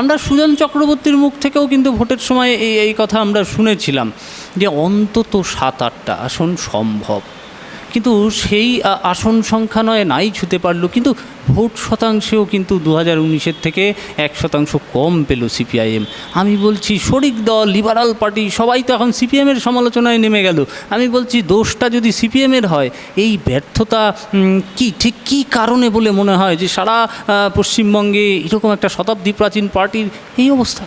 আমরা সুজন চক্রবর্তীর মুখ থেকেও কিন্তু ভোটের সময় এই এই কথা আমরা শুনেছিলাম যে অন্তত সাত আটটা আসন সম্ভব। কিন্তু সেই আসন সংখ্যা নয়, নাই ছুতে পারল। কিন্তু ভোট শতাংশেও কিন্তু দু হাজার উনিশের থেকে এক শতাংশ কম পেল সিপিআইএম। আমি বলছি, শরিক দল, লিবারাল পার্টি, সবাই তো এখন সিপিএমের সমালোচনায় নেমে গেল। আমি বলছি, দোষটা যদি সিপিএমের হয়, এই ব্যর্থতা কি, ঠিক কী কারণে বলে মনে হয় যে সারা পশ্চিমবঙ্গে এরকম একটা শতাব্দী প্রাচীন পার্টির এই অবস্থা?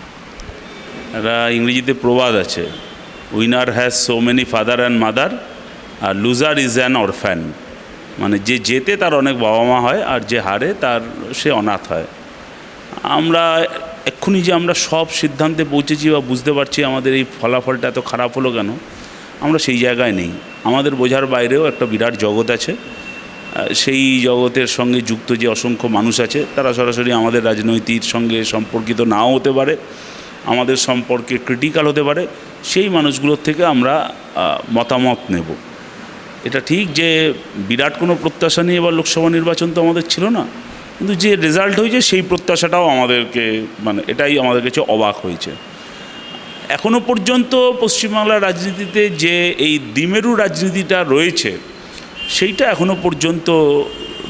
ইংরেজিতে প্রবাদ আছে। Winner has so many father and mother. R loser is an orphan মানে যে জেতে তার অনেক বাবা মা হয় আর যে হারে তার সে অনাথ হয়। আমরা এক্ষুনি যে আমরা সব সিদ্ধান্তে পৌঁছেছি বা বুঝতে পারছি আমাদের এই ফলাফলটা এত খারাপ হলো কেন, আমরা সেই জায়গায় নেই। আমাদের বোঝার বাইরেও একটা বিরাট জগৎ আছে। সেই জগতের সঙ্গে যুক্ত যে অসংখ্য মানুষ আছে, তারা সরাসরি আমাদের রাজনৈতিক সঙ্গে সম্পর্কিত নাও হতে পারে, আমাদের সম্পর্কে ক্রিটিক্যাল হতে পারে। সেই মানুষগুলোর থেকে আমরা মতামত নেব। এটা ঠিক যে বিরাট কোনো প্রত্যাশা নিয়ে এবার লোকসভা নির্বাচন তো আমাদের ছিল না, কিন্তু যে রেজাল্ট হয়েছে সেই প্রত্যাশাটাও আমাদেরকে মানে এটাই আমাদের কাছে অবাক হয়েছে। এখনও পর্যন্ত পশ্চিমবাংলার রাজনীতিতে যে এই দ্বিমেরু রাজনীতিটা রয়েছে, সেইটা এখনও পর্যন্ত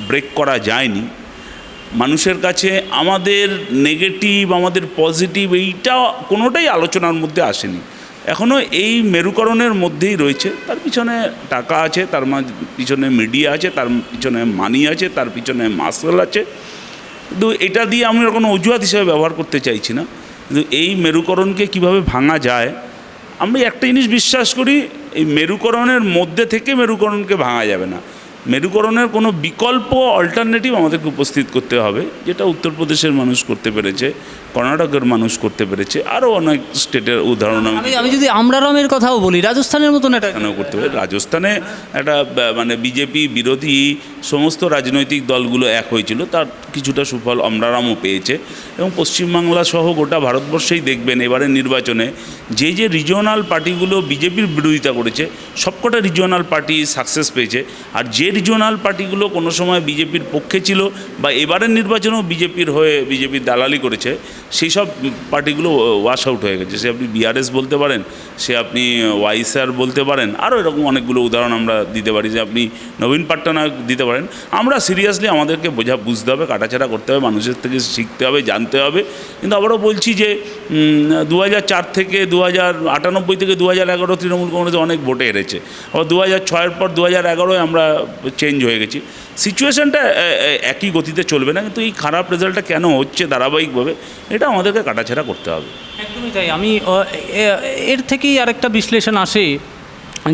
ব্রেক করা যায়নি। মানুষের কাছে আমাদের নেগেটিভ আমাদের পজিটিভ এইটা কোনোটাই আলোচনার মধ্যে আসেনি। এখনও এই মেরুকরণের মধ্যেই রয়েছে। তার পিছনে টাকা আছে, তার পিছনে মিডিয়া আছে, তার পিছনে মানি আছে, তার পিছনে মাসল আছে। কিন্তু এটা দিয়ে আমি কোনো অজুহাত হিসেবে ব্যবহার করতে চাইছি না। কিন্তু এই মেরুকরণকে কীভাবে ভাঙা যায়, আমি একটা জিনিস বিশ্বাস করি, এই মেরুকরণের মধ্যে থেকে মেরুকরণকে ভাঙা যাবে না। মেরুকরণের কোনো বিকল্প অল্টারনেটিভ আমাদেরকে উপস্থিত করতে হবে, যেটা উত্তরপ্রদেশের মানুষ করতে পেরেছে। কর্ণাটকের মানুষ করতে পেরেছে। আরও অনেক স্টেটের উদাহরণ আমি আমি যদি আমরারামের কথাও বলি রাজস্থানের মতন একটা কেন করতে হবে রাজস্থানে একটা মানে বিজেপি বিরোধী সমস্ত রাজনৈতিক দলগুলো এক হয়েছিল। তার কিছুটা সুফল অমরারামও পেয়েছে। এবং পশ্চিমবাংলা সহ গোটা ভারতবর্ষেই দেখবেন এবারে নির্বাচনে যে যে রিজিওনাল পার্টিগুলো বিজেপির বিরোধিতা করেছে সবকটা রিজিওনাল পার্টি সাকসেস পেয়েছে। আর যে রিজিওনাল পার্টিগুলো কোনো সময় বিজেপির পক্ষে ছিল বা এবারের নির্বাচনেও বিজেপির হয়ে বিজেপির দালালি করেছে সেই সব পার্টিগুলো ওয়াশ আউট হয়ে গেছে। সে আপনি বিআরএস বলতে পারেন, সে আপনি ওয়াইসআর বলতে পারেন, আরও এরকম অনেকগুলো উদাহরণ আমরা দিতে পারি যে আপনি নবীন পাট্টনায়ক দিতে পারেন। আমরা সিরিয়াসলি আমাদেরকে বোঝা, বুঝতে হবে, কাটাছাড়া করতে হবে, মানুষের থেকে শিখতে হবে, জানতে হবে। কিন্তু আবারও বলছি যে দু থেকে দু হাজার আটানব্বই থেকে দু হাজার এগারো তৃণমূল কংগ্রেস অনেক ভোটে হেরেছে। আবার দু হাজার ছয়ের পর দু হাজার এগারোয় আমরা চেঞ্জ হয়ে গেছি। সিচুয়েশনটা একই গতিতে চলবে না, কিন্তু এই খারাপ রেজাল্টটা কেন হচ্ছে ধারাবাহিকভাবে, এটা আমাদেরকে কাটাছেড়া করতে হবে। একদমই তাই। আমি এর থেকেই আরেকটা বিশ্লেষণ আসে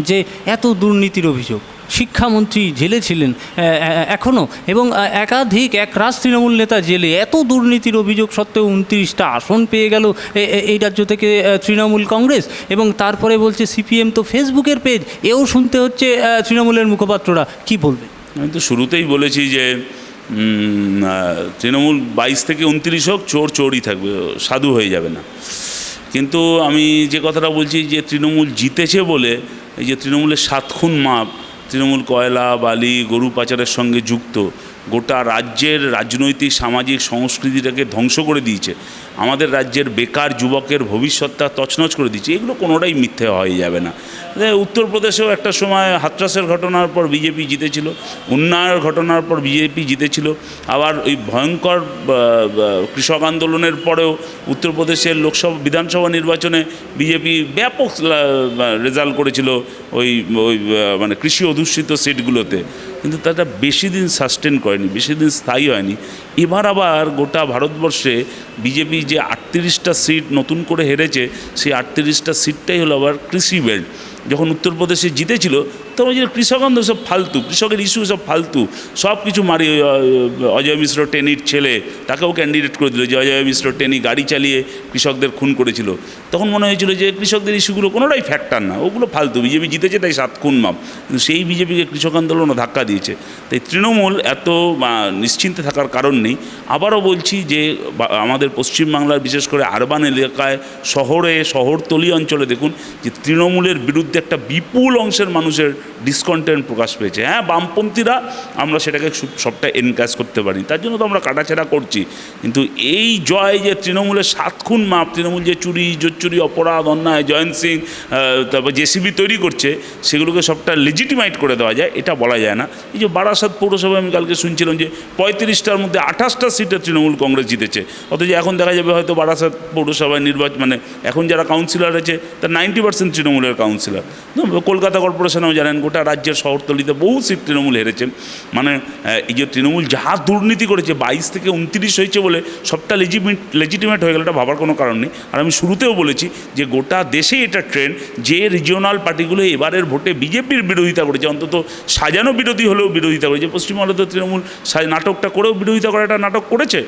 যে এত দুর্নীতির অভিযোগ, শিক্ষামন্ত্রী জেলে ছিলেন এখনও এবং একাধিক, এক রাজ তৃণমূল নেতা জেলে, এত দুর্নীতির অভিযোগ সত্ত্বেও উনত্রিশটা আসন পেয়ে গেল এই রাজ্য থেকে তৃণমূল কংগ্রেস, এবং তারপরে বলছে সিপিএম তো ফেসবুকের পেজ এও শুনতে হচ্ছে তৃণমূলের মুখপাত্ররা, কি বলবে আমি তো শুরুতেই বলেছি যে তৃণমূল বাইশ থেকে উনত্রিশ হোক, চোর চোরই থাকবে, সাধু হয়ে যাবে না। কিন্তু আমি যে কথাটা বলছি যে, তৃণমূল জিতেছে বলে, এই যে তৃণমূলের সাত খুন মাপ, তৃণমূল কয়লা, বালি, গরু পাচারের সঙ্গে যুক্ত গোটা রাজ্যের রাজনৈতিক, সামাজিক, সংস্কৃতিটাকে ধ্বংস করে দিয়েছে। আমাদের রাজ্যের বেকার যুবকের ভবিষ্যৎটা তছনছ করে দিচ্ছে এগুলো কোনোটাই মিথ্যে হয়ে যাবে না। উত্তরপ্রদেশেও একটা সময় হাতরাসের ঘটনার পর বিজেপি জিতেছিল, উন্নয়নের ঘটনার পর বিজেপি জিতেছিল। আবার ওই ভয়ঙ্কর কৃষক আন্দোলনের পরেও উত্তরপ্রদেশের লোকসভা, বিধানসভা নির্বাচনে বিজেপি ব্যাপক রেজাল্ট করেছিল ওই ওই মানে কৃষি অধ্যুষিত সিটগুলোতে। কিন্তু তারা বেশি দিন সাস্টেন করেনি, বেশি দিন স্থায়ী হয়নি। এবার আবার গোটা ভারতবর্ষে বিজেপি যে আটত্রিশটা সিট নতুন করে হেরেছে, সেই আটত্রিশটা সিটটাই হলো আবার কৃষি বেল্ট যখন উত্তরপ্রদেশে জিতেছিল তখন যে কৃষক আন্দোলন সব ফালতু, কৃষকের ইস্যু সব ফালতু সব কিছু মারি অজয় মিশ্র টেনির ছেলে, তাকেও ক্যান্ডিডেট করে দিল যে অজয় মিশ্র টেনি গাড়ি চালিয়ে কৃষকদের খুন করেছিল। তখন মনে হয়েছিল যে কৃষকদের ইস্যুগুলো কোনোটাই ফ্যাক্টর না, ওগুলো ফালতু, বিজেপি জিতেছে তাই সাত খুন মাপ, কিন্তু সেই বিজেপিকে কৃষক আন্দোলনও ধাক্কা দিয়েছে। তাই তৃণমূল এত নিশ্চিন্তে থাকার কারণ নেই। আবারও বলছি যে আমাদের পশ্চিমবাংলার বিশেষ করে আরবান এলাকায়, শহরে, শহরতলি অঞ্চলে দেখুন যে তৃণমূলের বিরুদ্ধে একটা বিপুল অংশের মানুষের ডিসকন্টেন্ট প্রকাশ পেয়েছে। হ্যাঁ বামপন্থীরা আমরা সেটাকে সবটা এনকাজ করতে পারি তার জন্য তো আমরা কাটাছেড়া করছি। কিন্তু এই জয় যে তৃণমূলের সাত খুন মাপ, তৃণমূল যে চুরি, জোচ্চুরি, অপরাধ, অন্যায়, জয়ন্ত সিং তারপর জেসিবি তৈরি করছে, সেগুলোকে সবটা লেজিটিমাইট করে দেওয়া যায়, এটা বলা যায় না। এই যে বারাসাত পৌরসভায় আমি কালকে শুনছিলাম যে পঁয়ত্রিশটার মধ্যে আঠাশটা সিটে তৃণমূল কংগ্রেস জিতেছে। অথচ এখন দেখা যাবে হয়তো বারাসাত পৌরসভায় নির্বাচন মানে এখন যারা কাউন্সিলর আছে, তার নাইনটি পার্সেন্ট তৃণমূলের কাউন্সিলর কলকাতা কর্পোরেশনেও জানেন গোটা রাজ্যের শহরতলিতে বহু সিট তৃণমূল হেরেছে। মানে এই যে তৃণমূল যা দুর্নীতি করেছে, বাইশ থেকে উনত্রিশ হয়েছে বলে সবটা লেজিমিট লেজিটিমেট হয়ে গেল, এটা ভাবার কোনো কারণ নেই। আর আমি শুরুতেও বলেছি যে গোটা দেশেই এটা ট্রেন্ড যে রিজিওনাল পার্টিগুলো এবারের ভোটে বিজেপির বিরোধিতা করেছে, অন্তত সাজানো বিরোধী হলেও বিরোধিতা করেছে। পশ্চিমবঙ্গে তো তৃণমূল নাটকটা করেও বিরোধিতা করে একটা নাটক করেছে।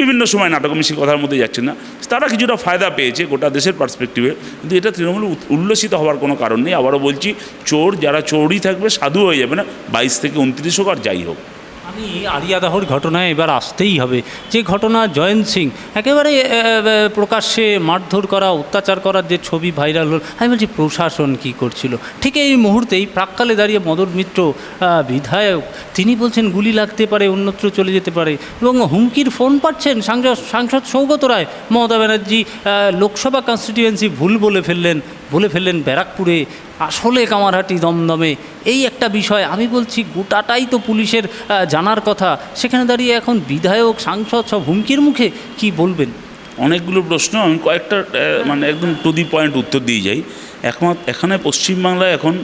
বিভিন্ন সময় নাটক আমি সে কথার মধ্যে যাচ্ছি না। তারা কিছুটা ফায়দা পেয়েছে গোটা দেশের পার্সপেক্টিভে কিন্তু এটা তৃণমূল উল্লসিত হওয়ার কোনো কারণ নেই। আবারও বলছি, চোর যারা চোরই থাকবে, সাধু হয়ে যাবে না। বাইশ থেকে উনত্রিশ হোক আর যাই হোক। আমি আরিয়াদাহর ঘটনায় এবার আসতেই হবে। যে ঘটনা জয়ন্ত সিং, একেবারে প্রকাশ্যে মারধর করা, অত্যাচার করার যে ছবি ভাইরাল হল, আমি বলছি, প্রশাসন কি করছিল? ঠিক এই মুহূর্তেই প্রাক্কালে দাঁড়িয়ে মদন মিত্র বিধায়ক, তিনি বলছেন, গুলি লাগতে পারে, অন্যত্র চলে যেতে পারে। এবং হুমকির ফোন পাচ্ছেন সাংসদ সাংসদ সৌগত রায়। মমতা ব্যানার্জি লোকসভা কনস্টিটিউয়েন্সি ভুল বলে ফেললেন। বলে ফেললেন, ব্যারাকপুরে আসলে কামারহাটি দমদমে এই একটা বিষয়। আমি বলছি, গোটাটাই তো পুলিশের জানার কথা। সেখানে দাঁড়িয়ে এখন বিধায়ক, সাংসদ সব হুমকির মুখে কি বলবেন? অনেকগুলো প্রশ্ন। আমি কয়েকটা মানে একদম টু দি পয়েন্ট উত্তর দিয়ে যাই। একমাত্র এখানে পশ্চিমবাংলায় এখন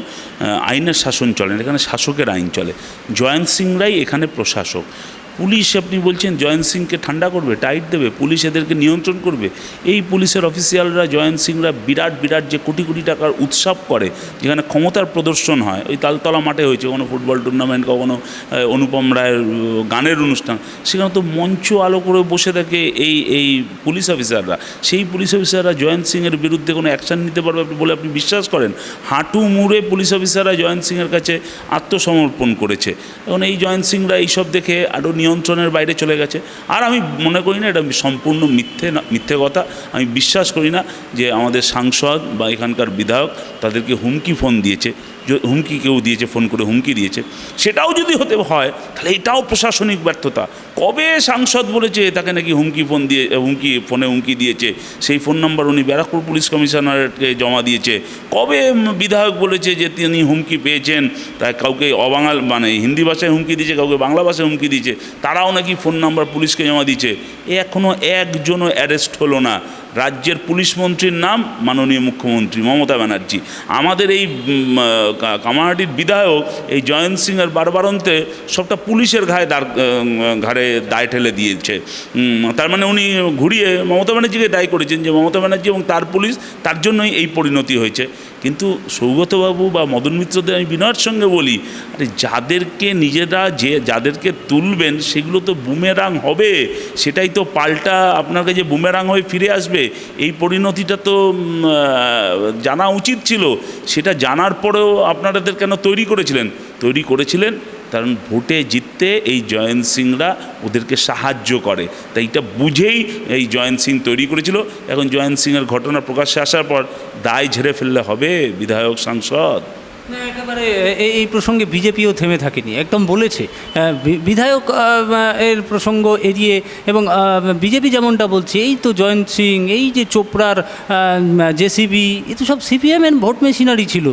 আইনের শাসন চলে এখানে শাসকের আইন চলে। জয়ন্ত সিংরাই এখানে প্রশাসক। পুলিশ আপনি বলছেন জয়ন্ত সিংকে ঠান্ডা করবে টাইট দেবে, পুলিশ এদেরকে নিয়ন্ত্রণ করবে। এই পুলিশের অফিসিয়ালরা জয়ন্ত সিংরা বিরাট বিরাট যে কোটি কোটি টাকার উৎসব করে, যেখানে ক্ষমতার প্রদর্শন হয়, ওই তালতলা মাঠে হয়েছে কোনো ফুটবল টুর্নামেন্ট কখনো অনুপম রায়ের গানের অনুষ্ঠান, সেখানে তো মঞ্চ আলো করে বসে থাকে এই এই পুলিশ অফিসাররা সেই পুলিশ অফিসাররা জয়ন্ত সিংয়ের বিরুদ্ধে কোনো অ্যাকশন নিতে পারবে বলে আপনি বিশ্বাস করেন? হাঁটু মুড়ে পুলিশ অফিসাররা জয়ন্ত সিংয়ের কাছে আত্মসমর্পণ করেছে। এখন এই জয়ন্ত সিংরা এইসব দেখে আরও নিয়ন্ত্রণের বাইরে চলে গেছে। আর আমি মনে করি না, এটা সম্পূর্ণ মিথ্যে মিথ্যে কথা। আমি বিশ্বাস করি না যে আমাদের সাংসদ বা এখানকার বিধায়ক তাদেরকে হুমকি ফোন দিয়েছে। হুমকি কেউ দিয়েছে, ফোন করে হুমকি দিয়েছে, সেটাও যদি হতে হয়, তাহলে এটাও প্রশাসনিক ব্যর্থতা। কবে সাংসদ বলেছে, তাকে নাকি হুমকি ফোন দিয়ে, হুমকি, ফোনে হুমকি দিয়েছে, সেই ফোন নাম্বার উনি ব্যারাকপুর পুলিশ কমিশনারকে জমা দিয়েছে। কবে বিধায়ক বলেছে যে তিনি হুমকি পেয়েছেন তাই কাউকে অবাঙাল মানে হিন্দি ভাষায় হুমকি দিয়েছে, কাউকে বাংলা ভাষায় হুমকি দিয়েছে, তারাও নাকি ফোন নাম্বার পুলিশকে জমা দিয়েছে। এখনও একজনও অ্যারেস্ট হলো না। রাজ্যের পুলিশ মন্ত্রীর নাম মাননীয় মুখ্যমন্ত্রী মমতা ব্যানার্জি। আমাদের এই কামারহাটির বিধায়ক এই জয়ন্ত সিংয়ের বারবারন্তে সবটা পুলিশের ঘায়ে দাঁড় ঘাড়ে দায় ঠেলে দিয়েছে। তার মানে উনি ঘুরিয়ে মমতা ব্যানার্জিকে দায় করেছেন যে মমতা ব্যানার্জি এবং তার পুলিশ তার জন্যই এই পরিণতি হয়েছে। কিন্তু সৌগতবাবু বা মদন মিত্রদের আমি বিনয়ের সঙ্গে বলি, আরে যাদেরকে নিজেরা যে, যাদেরকে তুলবেন সেগুলো তো বুমেরাং হবে। সেটাই তো পাল্টা আপনার কাছে বুমেরাং হয়ে ফিরে আসবে। এই পরিণতিটা তো জানা উচিত ছিল। সেটা জানার পরেও আপনাদের কেন তৈরি করেছিলেন? তৈরি করেছিলেন কারণ ভোটে জিততে এই জয়ন্ত সিংরা ওদেরকে সাহায্য করে। তাই এটা বুঝেই এই জয়ন্ত সিং তৈরি করেছিল। এখন জয়ন্ত সিংয়ের ঘটনা প্রকাশ্যে আসার পর দায় ঝেড়ে ফেললে হবে বিধায়ক সাংসদ? একেবারে এই প্রসঙ্গে বিজেপিও থেমে থাকেনি। একদম বলেছে বিধায়ক এর প্রসঙ্গ এড়িয়ে এবং বিজেপি যেমনটা বলছে, এই তো জয়ন্ত সিং, এই যে চোপড়ার জেসিবি, এ তো সব সিপিএমের ভোট মেশিনারি ছিল।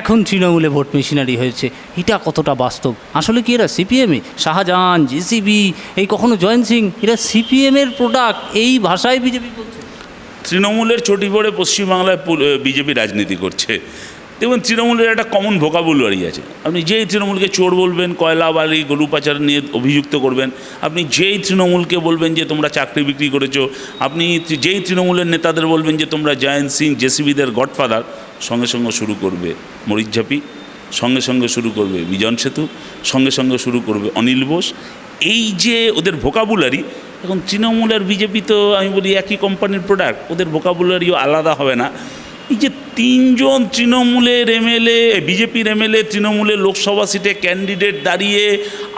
এখন তৃণমূলে ভোট মেশিনারি হয়েছে। এটা কতটা বাস্তব? আসলে কি এরা সিপিএমে? শাহজাহান, জেসিবি, এই কখনো জয়ন্ত সিং, এরা সিপিএমের প্রোডাক্ট এই ভাষায় বিজেপি বলছে। তৃণমূলের চটি পড়ে পশ্চিমবাংলায় বিজেপি রাজনীতি করছে। দেখুন তৃণমূলের একটা কমন ভোকাবুলারি আছে। আপনি যেই তৃণমূলকে চোর বলবেন কয়লা বালি গরু পাচার নিয়ে অভিযুক্ত করবেন, আপনি যেই তৃণমূলকে বলবেন যে তোমরা চাকরি বিক্রি করেছ, আপনি যেই তৃণমূলের নেতাদের বলবেন যে তোমরা জয়ন্ত সিং, জেসিবিদের গডফাদার, সঙ্গে সঙ্গে শুরু করবে মরিচঝাপি সঙ্গে সঙ্গে শুরু করবে বিজন সেতু, সঙ্গে সঙ্গে শুরু করবে অনিল বোস। এই যে ওদের ভোকাবুলারি এখন তৃণমূল আর বিজেপি তো আমি বলি একই কোম্পানির প্রোডাক্ট ওদের ভোকাবুলারিও আলাদা হবে না। এই যে তিনজন তৃণমূলের এমএলএ, বিজেপির এমএলএ তৃণমূলের লোকসভা সিটে ক্যান্ডিডেট দাঁড়িয়ে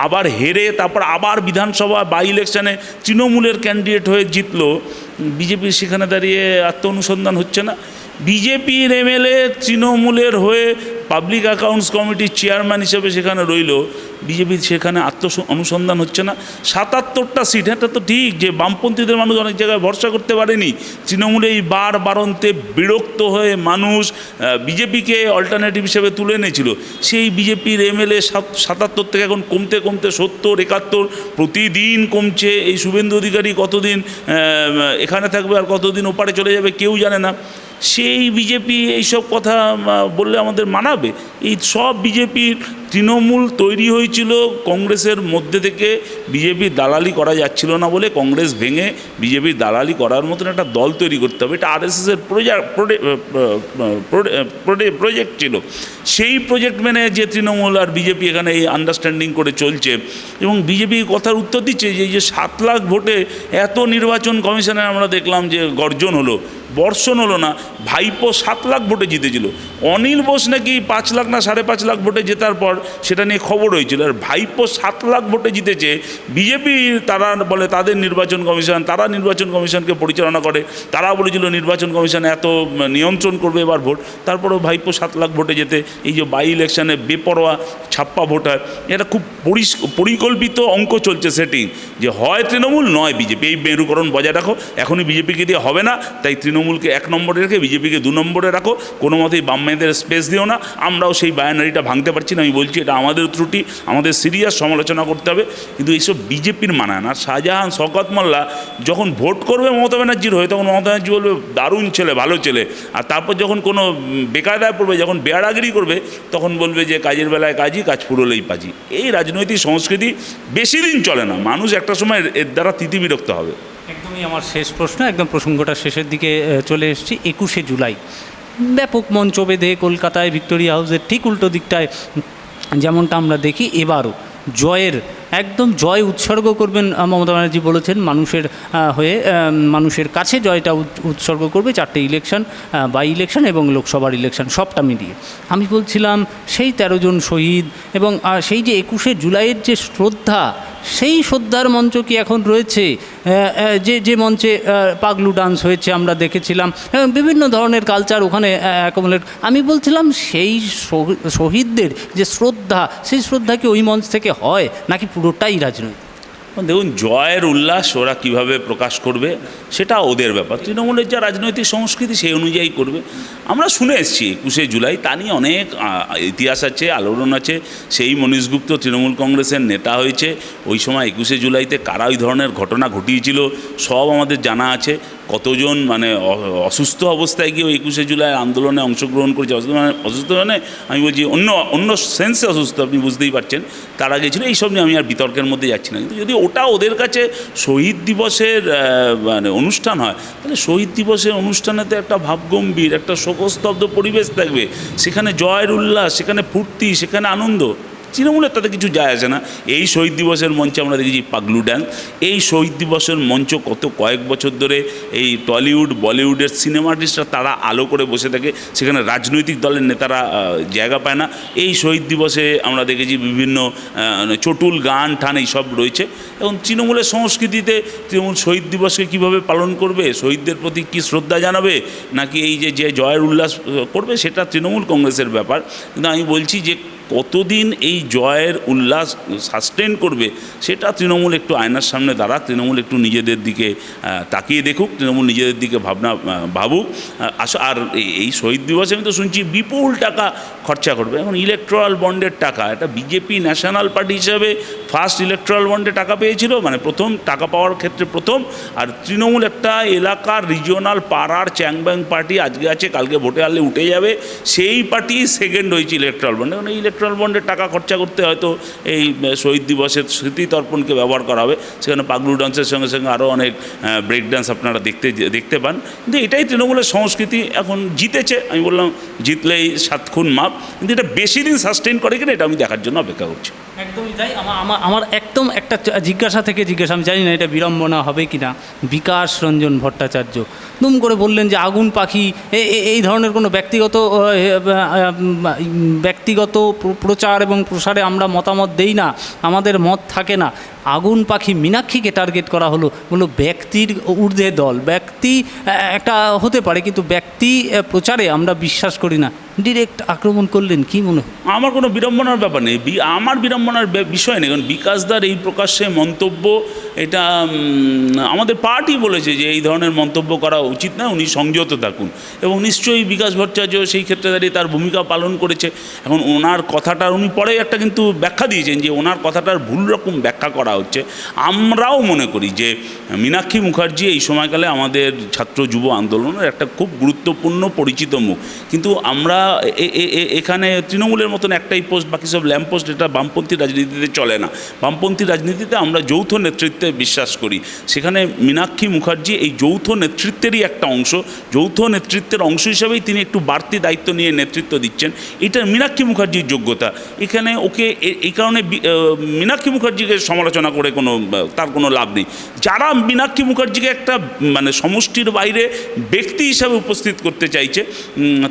আবার হেরে, তারপর আবার বিধানসভা বাই ইলেকশানে তৃণমূলের ক্যান্ডিডেট হয়ে জিতল, বিজেপি সেখানে দাঁড়িয়ে আত্ম অনুসন্ধান হচ্ছে না। বিজেপির এমএলএ তৃণমূলের হয়ে পাবলিক অ্যাকাউন্টস কমিটির চেয়ারম্যান হিসেবে সেখানে রইল। বিজেপির সেখানে আত্ম অনুসন্ধান হচ্ছে না। সাতাত্তরটা সিট, এটা তো ঠিক যে বামপন্থীদের মানুষ অনেক জায়গায় ভরসা করতে পারেনি। তৃণমূলে এই বার বারন্তে বিরক্ত হয়ে মানুষ বিজেপিকে অল্টারনেটিভ হিসেবে তুলে এনেছিল। সেই বিজেপির এমএলএ সাতাত্তর থেকে এখন কমতে কমতে সত্তর, একাত্তর প্রতিদিন কমছে। এই শুভেন্দু অধিকারী কতদিন এখানে থাকবে আর কতদিন ওপারে চলে যাবে কেউ জানে না। সেই বিজেপি এইসব কথা বললে আমাদের মানাবে। এই সব বিজেপির তৃণমূল তৈরি হয়েছিল, কংগ্রেসের মধ্যে থেকে বিজেপির দালালি করা যাচ্ছিল না বলে কংগ্রেস ভেঙে বিজেপির দালালি করার মতন একটা দল তৈরি করতে হবে। এটা আরএসএসের প্রজেক্ট ছিল। সেই প্রজেক্ট মেনে যে তৃণমূল আর বিজেপি এখানে এই আন্ডারস্ট্যান্ডিং করে চলছে এবং বিজেপি কথার উত্তর দিচ্ছে যে, এই যে সাত লাখ ভোটে এত নির্বাচন কমিশনে আমরা দেখলাম যে গর্জন হলো। বর্ষণ হলো না, ভাইপো সাত লাখ ভোটে জিতেছিল। অনিল বোস নাকি পাঁচ লাখ না সাড়ে পাঁচ লাখ ভোটে জেতার পর সেটা নিয়ে খবর হয়েছিল। আর ভাইপো সাত লাখ ভোটে জিতেছে, বিজেপি তারা বলে তাদের নির্বাচন কমিশন, তারা নির্বাচন কমিশনকে পরিচালনা করে। তারা বলেছিল নির্বাচন কমিশন এত নিয়ন্ত্রণ করবে এবার ভোট। তারপরেও ভাইপো সাত লাখ ভোটে যেতে এই যে বাই ইলেকশনে বেপরোয়া ছাপ্পা ভোটার, এটা খুব পরিকল্পিত অঙ্ক চলছে সেটিং যে হয় তৃণমূল, নয় বিজেপি। এই মেরুকরণ বজায় রাখো, এখনই বিজেপিকে দিয়ে হবে না, তাই তৃণমূলকে এক নম্বরে রেখে, বিজেপিকে দু নম্বরে রাখো, কোনো মতেই বাম মেয়েদের স্পেস দিও না। আমরাও সেই বায়ানারিটা ভাঙতে পারছি না, আমি বলছি এটা আমাদের ত্রুটি, আমাদের সিরিয়াস সমালোচনা করতে হবে। কিন্তু এইসব বিজেপির মানায় না। শাহজাহান শকত মোল্লা যখন ভোট করবে মমতা ব্যানার্জির হয়ে, তখন মমতা ব্যানার্জি বলবে, দারুণ ছেলে, ভালো ছেলে। আর তারপর যখন কোনো বেকায়দায় পড়বে, যখন বেয়ারাগিরি করবে, তখন বলবে যে কাজের বেলায় কাজই, কাজ ফুরলেই পাজি। এই রাজনৈতিক সংস্কৃতি বেশি দিন চলে না। মানুষ একটা সময় এর দ্বারা তিতি বিরক্ত হবে। একদমই আমার শেষ প্রশ্ন, একদম প্রসঙ্গটা শেষের দিকে চলে এসেছি। একুশে জুলাই। ব্যাপক মঞ্চ বেঁধে কলকাতায় ভিক্টোরিয়া হাউসের ঠিক উল্টো দিকটায়, যেমনটা আমরা দেখি, এবারও জয়ের একদম জয় উৎসর্গ করবেন মমতা ব্যানার্জি বলেছেন, মানুষের হয়ে মানুষের কাছে জয়টা উৎ- উৎসর্গ করবে চারটে ইলেকশন বাই ইলেকশন এবং লোকসভার ইলেকশন সবটা মিলিয়ে। আমি বলছিলাম, সেই তেরো জন শহীদ এবং সেই যে একুশে জুলাইয়ের যে শ্রদ্ধা, সেই শ্রদ্ধার মঞ্চ কি এখন রয়েছে? যে যে মঞ্চে পাগলু ডান্স হয়েছে আমরা দেখেছিলাম বিভিন্ন ধরনের কালচার ওখানে অ্যাকোমোলেট আমি বলছিলাম, সেই শহীদদের যে শ্রদ্ধা, সেই শ্রদ্ধা কি ওই মঞ্চ থেকে হয়? নাকি পুরোটাই রাজনৈতিক। দেখুন, জয়ের উল্লাস ওরা কীভাবে প্রকাশ করবে, সেটা ওদের ব্যাপার। তৃণমূলের যা রাজনৈতিক সংস্কৃতি, সেই অনুযায়ী করবে। আমরা শুনে এসেছি একুশে জুলাই, তা নিয়ে অনেক ইতিহাস আছে, আলোড়ন আছে। সেই মনীষ গুপ্ত তৃণমূল কংগ্রেসের নেতা হয়েছে। ওই সময় একুশে জুলাইতে কারা ওই ধরনের ঘটনা ঘটিয়েছিল, সব আমাদের জানা আছে। কতজন মানে অসুস্থ অবস্থায় গিয়ে একুশে জুলাই আন্দোলনে অংশগ্রহণ করেছে? অসুস্থ মানে অসুস্থ মানে আমি বলছি অন্য অন্য সেন্সে অসুস্থ, আপনি বুঝতেই পারছেন। তারা গেছিল এইসব নিয়ে আমি আর বিতর্কের মধ্যে যাচ্ছি না। কিন্তু যদি ওটা ওদের কাছে শহীদ দিবসের মানে অনুষ্ঠান হয়, তাহলে শহীদ দিবসের অনুষ্ঠানে তো একটা ভাবগম্ভীর, একটা শোকস্তব্ধ পরিবেশ থাকবে। সেখানে জয়ের উল্লাস, সেখানে ফুর্তি, সেখানে আনন্দ। তৃণমূলের তাতে কিছু যায় আসে না। এই শহীদ দিবসের মঞ্চে আমরা দেখেছি পাগলু ড্যান্স এই শহীদ দিবসের মঞ্চ কত কয়েক বছর ধরে এই টলিউড, বলিউডের সিনেমা আর্টিস্টরা তারা আলো করে বসে থাকে। সেখানে রাজনৈতিক দলের নেতারা জায়গা পায় না। এই শহীদ দিবসে আমরা দেখেছি বিভিন্ন চটুল, গান টান এইসব রয়েছে। এবং তৃণমূলের সংস্কৃতিতে তৃণমূল শহীদ দিবসকে কীভাবে পালন করবে? শহীদদের প্রতি কী শ্রদ্ধা জানাবে? নাকি এই যে যে জয়ের উল্লাস করবে? সেটা তৃণমূল কংগ্রেসের ব্যাপার। কিন্তু আমি বলছি যে কতদিন এই জয়ের উল্লাস সাস্টেন করবে, সেটা তৃণমূল একটু আয়নার সামনে দাঁড়া তৃণমূল একটু নিজেদের দিকে তাকিয়ে দেখুক, তৃণমূল নিজেদের দিকে ভাবনা ভাবুক। আর এই- শহীদ দিবসে, আমি তো শুনছি বিপুল টাকা খরচা করবে। এখন ইলেকট্রাল বন্ডের টাকা, এটা বিজেপি ন্যাশনাল পার্টি হিসাবে ফার্স্ট ইলেকট্রাল বন্ডে টাকা পেয়েছিল মানে প্রথম, টাকা পাওয়ার ক্ষেত্রে প্রথম। আর তৃণমূল একটা এলাকার রিজিওনাল পাড়ার চ্যাংব্যাং পার্টি আজকে আছে, কালকে ভোটে আনলে উঠে যাবে, সেই পার্টি সেকেন্ড হয়েছে ইলেকট্রাল বন্ডে এখন এই ইলেকট্রাল বন্ডের টাকা খরচা করতে হয়তো এই শহীদ দিবসের স্মৃতি তর্পণকে ব্যবহার করা হবে। সেখানে পাগলু ডান্সের সঙ্গে সঙ্গে আরও অনেক ব্রেক ডান্স আপনারা দেখতে দেখতে পান। কিন্তু এটাই তৃণমূলের সংস্কৃতি এখন জিতেছে। আমি বললাম, জিতলেই সাত খুন মাপ। কিন্তু এটা বেশি দিন সাস্টেন করে কিনা এটা আমি দেখার জন্য অপেক্ষা করছি। একদমই তাই। আমার আমার একদম একটা জিজ্ঞাসা থেকে জিজ্ঞাসা, আমি জানি না এটা বিড়ম্বনা হবে কি না বিকাশ রঞ্জন ভট্টাচার্য। দুম করে বললেন যে আগুন পাখি এই ধরনের কোনো ব্যক্তিগত ব্যক্তিগত প্রচার এবং প্রসারে আমরা মতামত দেই না আমাদের মত থাকে না। আগুন পাখি মীনাক্ষীকে টার্গেট করা হলো। বলল, ব্যক্তির ঊর্ধ্বে দল, ব্যক্তি একটা হতে পারে, কিন্তু ব্যক্তি প্রচারে আমরা বিশ্বাস করি না। ডিরেক্ট আক্রমণ করলেন, কি মনে? আমার কোনো বিড়ম্বনার ব্যাপার নেই। আমার বিড়ম্বনার বিষয় নেই। কারণ বিকাশদার এই প্রকাশ্যে মন্তব্য, এটা আমাদের পার্টি বলেছে যে এই ধরনের মন্তব্য করা উচিত না উনি সংযত থাকুন। এবং নিশ্চয়ই বিকাশ ভট্টাচার্য সেই ক্ষেত্রে দাঁড়িয়ে তার ভূমিকা পালন করেছে। এখন ওনার কথাটার, উনি পরে একটা কিন্তু ব্যাখ্যা দিয়েছেন যে ওনার কথাটার ভুল রকম ব্যাখ্যা করা হচ্ছে। আমরাও মনে করি যে মীনাক্ষী মুখার্জি এই সময়কালে আমাদের ছাত্র যুব আন্দোলনের একটা খুব গুরুত্বপূর্ণ পরিচিত মুখ। কিন্তু আমরা এখানে তৃণমূলের মতন একটাই পোস্ট বাকি সব ল্যাম্প পোস্ট এটা বামপন্থী রাজনীতিতে চলে না। বামপন্থী রাজনীতিতে আমরা যৌথ নেতৃত্বে বিশ্বাস করি। সেখানে মীনাক্ষী মুখার্জি এই যৌথ নেতৃত্বেরই একটা অংশ। যৌথ নেতৃত্বের অংশ হিসেবেই তিনি একটু বাড়তি দায়িত্ব নিয়ে নেতৃত্ব দিচ্ছেন। এটা মীনাক্ষী মুখার্জির যোগ্যতা। এখানে ওকে এই কারণে মীনাক্ষী মুখার্জিকে সমালোচনা করে কোনো, তার কোনো লাভ নেই। যারা মীনাক্ষী মুখার্জিকে একটা মানে সমষ্টির বাইরে ব্যক্তি হিসাবে উপস্থিত করতে চাইছে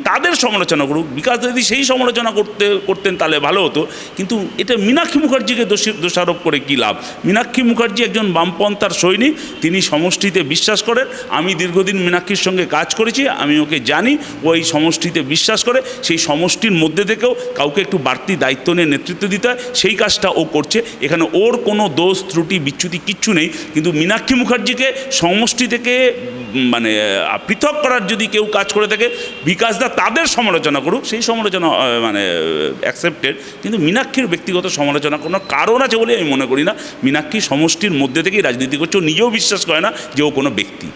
তাদের সমালোচনা করুক। বিকাশ যদি সেই সমালোচনা করতে, করতেন তাহলে ভালো হতো। কিন্তু এটা মীনাক্ষী মুখার্জিকে দোষী, দোষারোপ করে কী লাভ? মীনাক্ষী মুখার্জি একজন বামপন্থার সৈনিক, তিনি সমষ্টিতে বিশ্বাস করেন। আমি দীর্ঘদিন মীনাক্ষীর সঙ্গে কাজ করেছি, আমি ওকে জানি, ও এই সমষ্টিতে বিশ্বাস করে। সেই সমষ্টির মধ্যে থেকেও কাউকে একটু বাড়তি দায়িত্ব নিয়ে নেতৃত্ব দিতে হয়। সেই কাজটা ও করছে। এখানে ওর কোনো দোষ, ত্রুটি, বিচ্যুতি কিচ্ছু নেই। কিন্তু মীনাক্ষী মুখার্জিকে, সমষ্টি থেকে মানে পৃথক করার যদি কেউ কাজ করে থাকে বিকাশদা তাদের সমালোচনা করুক, সেই সমালোচনা মানে অ্যাকসেপ্টেড কিন্তু মীনাক্ষীর ব্যক্তিগত সমালোচনা কোনো কারণ আছে বলে আমি মনে করি না। মীনাক্ষী সমষ্টির মধ্যে থেকেই রাজনীতি করছে, ও নিজেও বিশ্বাস করে না যে ও কোনো ব্যক্তি।